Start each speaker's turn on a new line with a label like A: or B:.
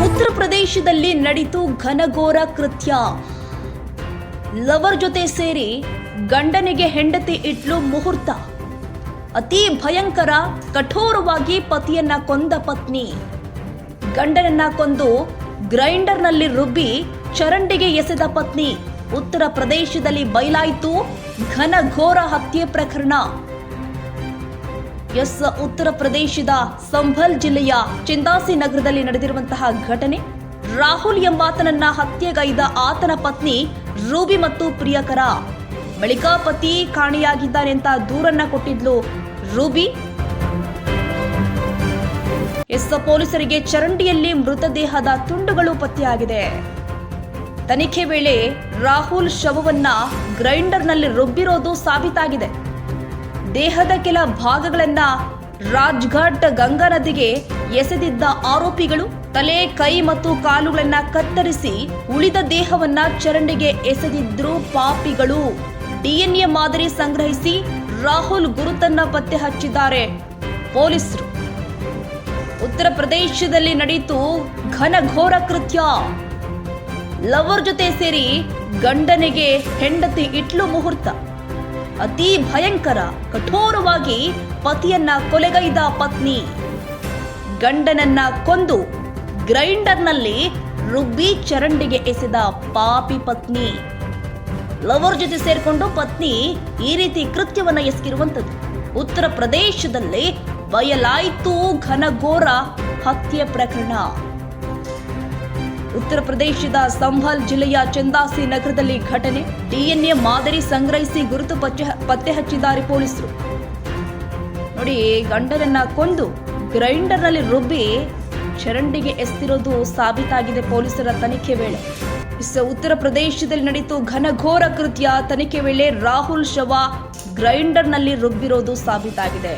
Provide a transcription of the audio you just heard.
A: ಉತ್ತರ ಪ್ರದೇಶದಲ್ಲಿ ನಡೀತು ಘನಘೋರ ಕೃತ್ಯ. ಲವರ್ ಜೊತೆ ಸೇರಿ ಗಂಡನಿಗೆ ಹೆಂಡತಿ ಇಟ್ಲು ಮುಹೂರ್ತ. ಅತಿ ಭಯಂಕರ, ಕಠೋರವಾಗಿ ಪತಿಯನ್ನ ಕೊಂದ ಪತ್ನಿ. ಗಂಡನನ್ನ ಕೊಂದು ಗ್ರೈಂಡರ್ನಲ್ಲಿ ರುಬ್ಬಿ ಚರಂಡಿಗೆ ಎಸೆದ ಪತ್ನಿ. ಉತ್ತರ ಪ್ರದೇಶದಲ್ಲಿ ಬಯಲಾಯಿತು ಘನಘೋರ ಹತ್ಯೆ ಪ್ರಕರಣ. ಎಸ್, ಉತ್ತರ ಪ್ರದೇಶದ ಸಂಭಲ್ ಜಿಲ್ಲೆಯ ಚಿಂದಾಸಿ ನಗರದಲ್ಲಿ ನಡೆದಿರುವಂತಹ ಘಟನೆ. ರಾಹುಲ್ ಎಂಬಾತನನ್ನ ಹತ್ಯೆಗೈದ ಆತನ ಪತ್ನಿ ರೂಬಿ ಮತ್ತು ಪ್ರಿಯಕರ. ಬಳಿಕ ಪತಿ ಕಾಣೆಯಾಗಿದ್ದಾನೆ ಅಂತ ದೂರನ್ನ ಕೊಟ್ಟಿದ್ಲು ರೂಬಿ. ಎಸ್, ಪೊಲೀಸರಿಗೆ ಚರಂಡಿಯಲ್ಲಿ ಮೃತದೇಹದ ತುಂಡುಗಳು ಪತ್ತೆಯಾಗಿದೆ. ತನಿಖೆ ವೇಳೆ ರಾಹುಲ್ ಶವವನ್ನ ಗ್ರೈಂಡರ್ನಲ್ಲಿ ರುಬ್ಬಿರೋದು ಸಾಬೀತಾಗಿದೆ. ದೇಹದ ಕೆಲ ಭಾಗಗಳನ್ನ ರಾಜ್ಘಾಟ್ ಗಂಗಾ ನದಿಗೆ ಎಸೆದಿದ್ದ ಆರೋಪಿಗಳು ತಲೆ, ಕೈ ಮತ್ತು ಕಾಲುಗಳನ್ನ ಕತ್ತರಿಸಿ ಉಳಿದ ದೇಹವನ್ನ ಚರಂಡಿಗೆ ಎಸೆದಿದ್ರು ಪಾಪಿಗಳು. ಡಿಎನ್ಎ ಮಾದರಿ ಸಂಗ್ರಹಿಸಿ ರಾಹುಲ್ ಗುರುತನ್ನ ಪತ್ತೆ ಹಚ್ಚಿದ್ದಾರೆ. ಪೊಲೀಸರು. ಉತ್ತರ ಪ್ರದೇಶದಲ್ಲಿ ನಡೆಯಿತು ಘನಘೋರ ಕೃತ್ಯ. ಲವರ್ ಜೊತೆ ಸೇರಿ ಗಂಡನಿಗೆ ಹೆಂಡತಿ ಇಟ್ಲು ಮುಹೂರ್ತ. ಅತಿ ಭಯಂಕರ, ಕಠೋರವಾಗಿ ಪತಿಯನ್ನ ಕೊಲೆಗೈದ ಪತ್ನಿ. ಗಂಡನನ್ನ ಕೊಂದು ಗ್ರೈಂಡರ್ನಲ್ಲಿ ರುಬ್ಬಿ ಚರಂಡಿಗೆ ಎಸೆದ ಪಾಪಿ ಪತ್ನಿ. ಲವರ್ ಜೊತೆ ಸೇರಿಕೊಂಡು ಪತ್ನಿ ಈ ರೀತಿ ಕೃತ್ಯವನ್ನ ಎಸಗಿರುವಂಥದ್ದು. ಉತ್ತರ ಪ್ರದೇಶದಲ್ಲಿ ಬಯಲಾಯಿತು ಘನಘೋರ ಹತ್ಯೆ ಪ್ರಕರಣ. ಉತ್ತರ ಪ್ರದೇಶದ ಸಂಭಲ್ ಜಿಲ್ಲೆಯ ಚಂದಾಸಿ ನಗರದಲ್ಲಿ ಘಟನೆ. ಡಿಎನ್ಎ ಮಾದರಿ ಸಂಗ್ರಹಿಸಿ ಗುರುತು ಪತ್ತೆ ಹಚ್ಚಿದ್ದಾರೆ ಪೊಲೀಸರು. ನೋಡಿ, ಗಂಡನನ್ನ ಕೊಂದು ಗ್ರೈಂಡರ್ನಲ್ಲಿ ರುಬ್ಬಿ ಚರಂಡಿಗೆ ಎಸ್ತಿರೋದು ಸಾಬೀತಾಗಿದೆ ಪೊಲೀಸರ ತನಿಖೆ ವೇಳೆ. ಉತ್ತರ ಪ್ರದೇಶದಲ್ಲಿ ನಡೆಯಿತು ಘನಘೋರ ಕೃತ್ಯ. ತನಿಖೆ ವೇಳೆ ರಾಹುಲ್ ಶವ ಗ್ರೈಂಡರ್ನಲ್ಲಿ ರುಬ್ಬಿರೋದು ಸಾಬೀತಾಗಿದೆ.